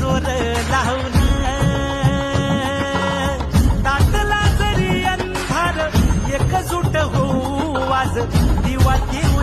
जोर लावून. ताटला जरी अंधार एकजूट होऊ आज दिवा देऊ